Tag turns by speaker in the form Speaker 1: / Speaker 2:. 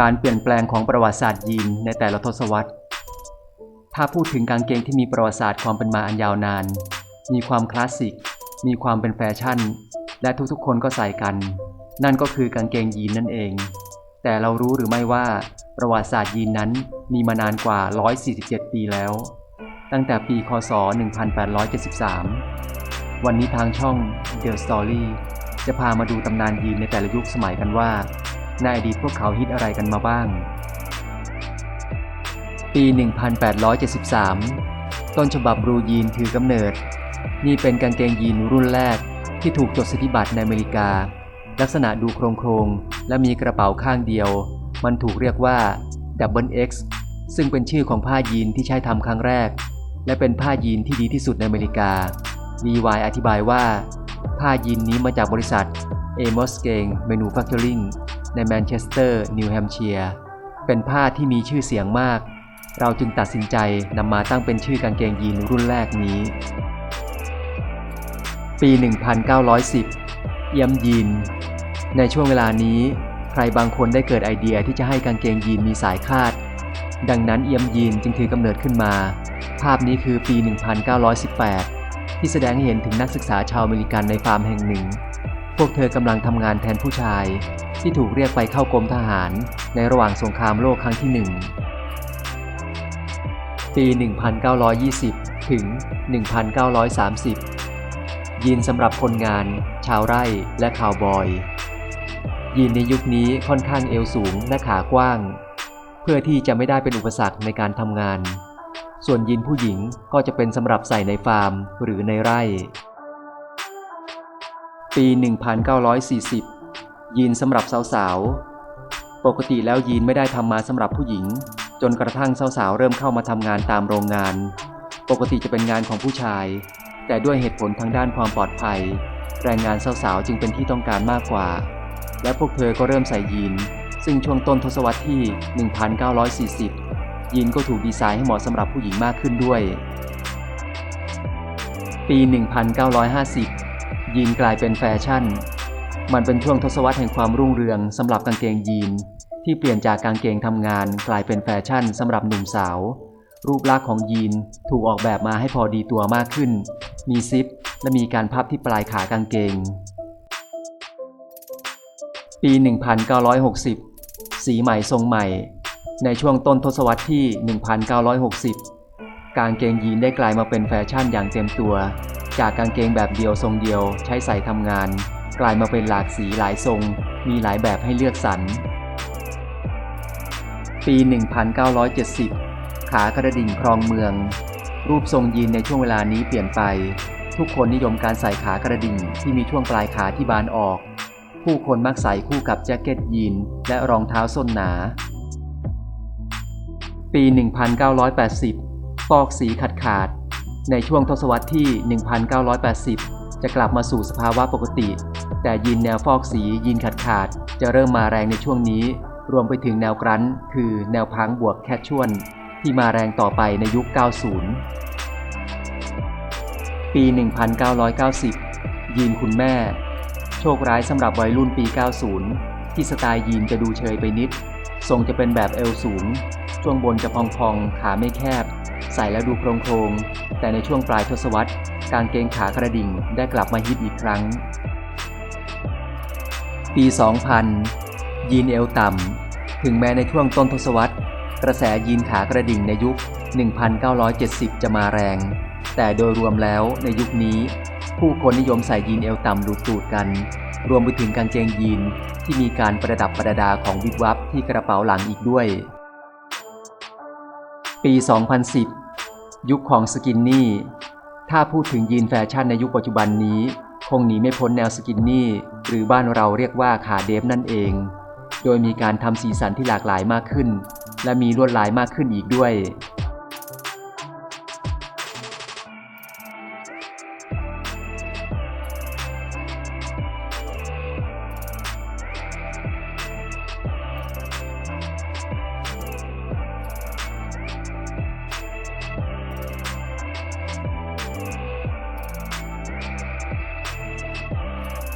Speaker 1: การเปลี่ยนแปลงของประวัติศาสตร์ยีนในแต่ละทศวรรษ ถ้าพูดถึงกางเกงที่มีประวัติศาสตร์ความเป็นมาอันยาวนาน มีความคลาสสิก มีความเป็นแฟชั่น และทุกๆ คนก็ใส่กัน นั่นก็คือกางเกงยีนนั่นเอง แต่เรารู้หรือไม่ว่าประวัติศาสตร์ยีนนั้นมีมานานกว่า 147 ปีแล้ว ตั้งแต่ปี คศ 1873 วันนี้ทางช่อง The Story จะพามาดูตำนานยีนในแต่ละยุคสมัยกันว่า ในอดีตพวกเขาฮิตอะไรกันมาบ้าง ปี 1873 ต้นฉบับรูยีนถือกำเนิด นี่เป็นกางเกงยีนรุ่นแรกที่ถูกจดสิทธิบัตรในอเมริกา ลักษณะดูโครงโครงและมีกระเป๋าข้างเดียว มันถูกเรียกว่า Double X ซึ่งเป็นชื่อของผ้ายีนที่ใช้ทำครั้งแรก และเป็นผ้ายีนที่ดีที่สุดในอเมริกาลีวายอธิบายว่า ผ้ายีนนี้มาจากบริษัท Amos Gang Manufacturing ในแมนเชสเตอร์นิวแฮมเชียร์เป็นผ้าที่มีชื่อเสียงมาก เราจึงตัดสินใจนำมาตั้งเป็นชื่อกางเกงยีนรุ่นแรกนี้ ปี 1910เอี่ยมยีน ในช่วงเวลานี้ ใครบางคนได้เกิดไอเดียที่จะให้กางเกงยีนมีสายคาด ดังนั้นเอี่ยมยีนจึงถือกำเนิดขึ้นมา ภาพนี้คือปี 1918 ที่แสดงให้เห็นถึงนักศึกษาชาวอเมริกันในฟาร์มแห่งหนึ่ง พวกเธอกำลังทำงานแทนผู้ชาย ที่ถูกเรียกไปเข้ากรมทหาร ในระหว่างสงครามโลกครั้งที่หนึ่งปี 1920 ถึง 1930 ยีนสำหรับคนงาน ชาวไร่และคาวบอย ยีนในยุคนี้ค่อนข้างเอวสูงและขากว้าง เพื่อที่จะไม่ได้เป็นอุปสรรคในการทำงาน ส่วนยีนผู้หญิงก็จะเป็นสำหรับใส่ในฟาร์มหรือในไร่ ปี 1940 ยีนสำหรับสาวๆ ปกติแล้วยีนไม่ได้ทำมาสำหรับผู้หญิง จนกระทั่งสาวๆ เริ่มเข้ามาทำงานตามโรงงาน ปกติจะเป็นงานของผู้ชาย แต่ด้วยเหตุผลทางด้านความปลอดภัย แรงงานสาวๆ จึงเป็นที่ต้องการมากกว่า และพวกเธอก็เริ่มใส่ยีน ซึ่งช่วงต้นทศวรรษที่ 1940 ยีนก็ถูกดีไซน์ให้เหมาะสำหรับผู้หญิงมากขึ้นด้วย ปี 1950 ยีนกลายเป็นแฟชั่น มันเป็นช่วงทศวรรษแห่งความรุ่งเรืองสำหรับกางเกงยีน ที่เปลี่ยนจากกางเกงทำงานกลายเป็นแฟชั่นสำหรับหนุ่มสาว รูปลักษณ์ของยีนถูกออกแบบมาให้พอดีตัวมากขึ้น มีซิป และมีการพับที่ปลายขากางเกง ปี 1960 สีใหม่ทรงใหม่ ในช่วงต้นทศวรรษที่ 1960 กางเกงยีนได้กลายมาเป็นแฟชั่นอย่างเต็มตัว จากกางเกงแบบเดียวทรงเดียวใช้ใส่ทำงาน กลายมาเป็นหลากสีหลายทรง มีหลายแบบให้เลือกสรร ปี 1970 ขากระดิ่งครองเมือง รูปทรงยีนในช่วงเวลานี้เปลี่ยนไป ทุกคนนิยมการใส่ขากระดิ่งที่มีช่วงปลายขาที่บานออก ผู้คนมักใส่คู่กับแจ็คเก็ตยีนและรองเท้าส้นหนา ปี 1980ฟอกสีขาดขาด ในช่วงทศวรรษที่ 1980 จะกลับมาสู่สภาวะปกติ แต่ยีนแนวฟอกสียีนขาดขาด จะเริ่มมาแรงในช่วงนี้ รวมไปถึงแนวกรันคือแนวพังบวกแคชชวลที่มาแรงต่อไปในยุค 90 ปี 1990 ยีนคุณแม่ โชคร้ายสำหรับวัยรุ่นปี 90 ที่สไตล์ยีนจะดูเชยไปนิด ทรงจะเป็นแบบเอวสูง ช่วงบนจะพองๆ ขาไม่แคบ ใส่แล้วดูโครงๆแต่ในช่วงปลายทศวรรษกางเกงขากระดิ่งได้กลับมาฮิตอีกครั้ง ปี 2000 ยีนเอวต่ำ ถึงแม้ในช่วงต้นทศวรรษ กระแสยีนขากระดิ่งในยุค 1970 จะมาแรง แต่โดยรวมแล้วในยุคนี้ ผู้คนนิยมใส่ยีนเอวต่ำดูตูดกัน รวมไปถึงกางเกงยีนที่มีการประดับประดาของวิบวับที่กระเป๋าหลังอีกด้วยปี 2010 ยุคของสกินนี่ ถ้าพูดถึงยีนแฟชั่นในยุคปัจจุบันนี้ คงหนีไม่พ้นแนวสกินนี่ หรือบ้านเราเรียกว่าขาเดฟนั่นเอง โดยมีการทำสีสันที่หลากหลายมากขึ้น และมีลวดลายมากขึ้นอีกด้วย